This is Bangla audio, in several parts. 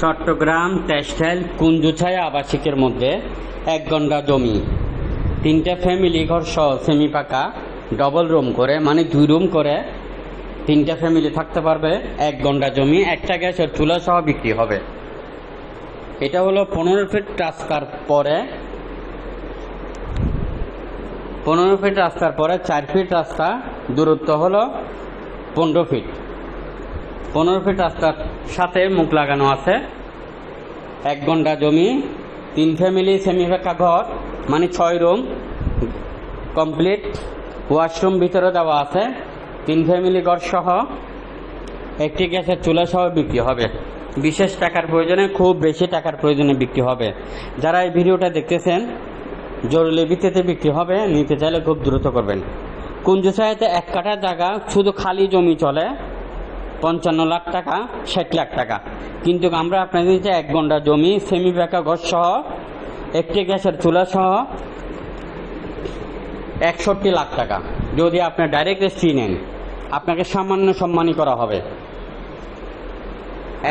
চট্টগ্রাম টেক্সটাইল কুঞ্জুছায়া আবাসিকের মধ্যে এক গন্ডা জমি। তিনটা ফ্যামিলি ঘর সহ সেমি পাকা ডবল রুম করে মানে দুই রুম করে তিনটা ফ্যামিলি থাকতে পারবে, এক গন্ডা জমি, একটা গ্যাসের চুলা সহ বিক্রি হবে। এটা হলো পনেরো ফিট রাস্তার পরে, পনেরো ফিট রাস্তার পরে চার ফিট রাস্তা, দূরত্ব হলো পনেরো ফিট পনেরো ফিট রাস্তার সাথে মুখ লাগানো আছে। এক ঘণ্টা জমি, তিন ফ্যামিলি সেমি ঘর মানে ছয় রুম কমপ্লিট ওয়াশরুম ভিতরে দেওয়া আছে। তিন ফ্যামিলি ঘর সহ একটি গ্যাসের চুলা সহ বিক্রি হবে। বিশেষ টাকার প্রয়োজনে, খুব বেশি টাকার প্রয়োজনে বিক্রি হবে। যারা এই ভিডিওটা দেখতেছেন, জরুরি ভিত্তিতে বিক্রি হবে, নিতে চাইলে খুব দ্রুত করবেন। কুঞ্জসাহিতে এক কাঠা জায়গা, শুধু খালি জমি চলে। পঞ্চান্ন লাখ টাকা, ষাট লাখ টাকা। কিন্তু আমরা আপনাদের দিচ্ছি এক ঘণ্টা জমি সেমি বেকা ঘর সহ, একটি গ্যাসের চুলা সহ একষট্টি লাখ টাকা। যদি আপনি ডাইরেক্ট রেস্ট্রি নেন, আপনাকে সামান্য সম্মানী করা হবে।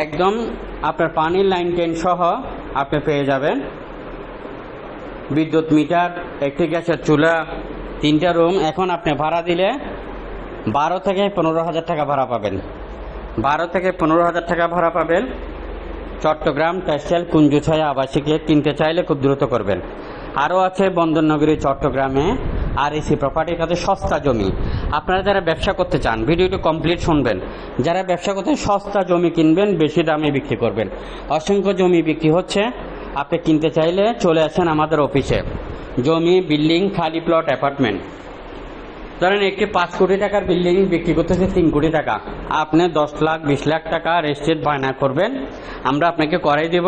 একদম আপনার পানির লাইন টেন সহ আপনি পেয়ে যাবেন। বিদ্যুৎ মিটার, একটি গ্যাসের চুলা, তিনটা রুম এখন আপনি ভাড়া দিলে বারো থেকে পনেরো হাজার টাকা ভাড়া পাবেন। বারো থেকে পনেরো হাজার টাকা ভাড়া পাবেন। চট্টগ্রাম টেক্সটাইল কুঞ্জুছায়া আবাসিকে কিনতে চাইলে খুব দ্রুত করবেন। আরও আছে বন্দরনগরী, চট্টগ্রামে আর এসি প্রপার্টির কাছে সস্তা জমি। আপনারা যারা ব্যবসা করতে চান ভিডিওটি কমপ্লিট শুনবেন। যারা ব্যবসা করতে সস্তা জমি কিনবেন, বেশি দামে বিক্রি করবেন। অসংখ্য জমি বিক্রি হচ্ছে। আপনি কিনতে চাইলে চলে আসেন আমাদের অফিসে। জমি, বিল্ডিং, খালি প্লট অ্যাপার্টমেন্ট ধরেন একটি পাঁচ কোটি টাকার বিল্ডিং বিক্রি করতেছে তিন কোটি টাকা। আপনি দশ লাখ, বিশ লাখ টাকা রেজিস্ট্রেট বায়না করবেন। আমরা আপনাকে করাই দেব।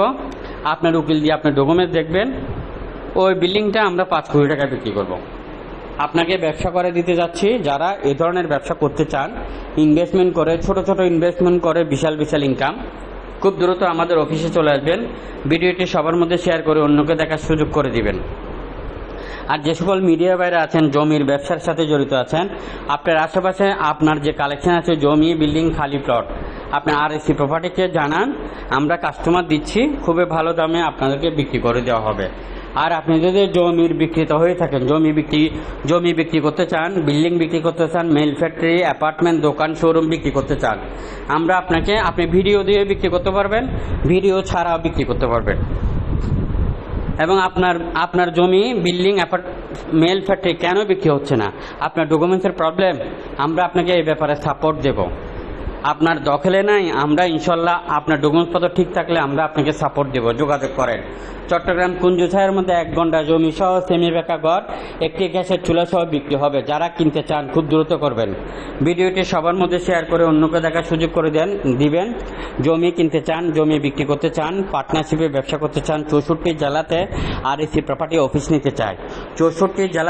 আপনার উকিল দিয়ে আপনার ডকুমেন্ট দেখবেন। ওই বিল্ডিংটা আমরা পাঁচ কোটি টাকা বিক্রি করব। আপনাকে ব্যবসা করে দিতে যাচ্ছি। যারা এ ধরনের ব্যবসা করতে চান ইনভেস্টমেন্ট করে, ছোট ছোট ইনভেস্টমেন্ট করে, বিশাল বিশাল ইনকাম খুব দ্রুত আমাদের অফিসে চলে আসবেন। ভিডিওটি সবার মধ্যে শেয়ার করে অন্যকে দেখার সুযোগ করে দিবেন। আর যে সকল মিডিয়া বাইরে আছেন, জমির ব্যবসার সাথে জড়িত আছেন, আপনার আশেপাশে আপনার যে কালেকশন আছে, জমি বিল্ডিং খালি প্লট আপনি আর এসি প্রপার্টিকে জানান, আমরা কাস্টমার দিচ্ছি, খুবই ভালো দামে আপনাদেরকে বিক্রি করে দেওয়া হবে। আর আপনি যদি জমির বিক্রিত হয়ে থাকেন, জমি বিক্রি জমি বিক্রি করতে চান বিল্ডিং বিক্রি করতে চান মেল ফ্যাক্টরি অ্যাপার্টমেন্ট দোকান শোরুম বিক্রি করতে চান, আমরা আপনাকে, আপনি ভিডিও দিয়ে বিক্রি করতে পারবেন ভিডিও ছাড়াও বিক্রি করতে পারবেন। এবং আপনার আপনার জমি বিল্ডিং মেল ফ্যাক্টরি কেন বিক্রি হচ্ছে না? আপনার ডকুমেন্টসের প্রবলেম আমরা আপনাকে এই ব্যাপারে সাপোর্ট দেব। আপনার দখলে নাই, আমরা ইনশাল্লাহ আপনার ডকুমেন্টসপত্র ঠিক থাকলে আমরা আপনাকে সাপোর্ট দেব, যোগাযোগ করেন। চট্টগ্রাম কুঞ্জুছায়ের মধ্যে এক ঘণ্টা জমি সহ সেমি বেকা ঘর, একটি গ্যাসের চুলা সহ বিক্রি হবে। যারা কিনতে চান, খুব দ্রুত করবেন। ভিডিওটি সবার মধ্যে শেয়ার করে অন্যকে দেখার সুযোগ করে দেন, দিবেন। জমি কিনতে চান, জমি বিক্রি করতে চান পার্টনারশিপে ব্যবসা করতে চান, চৌষট্টি জেলাতে আর এসি প্রপার্টি অফিস নিতে চায়। চৌষট্টি জেলা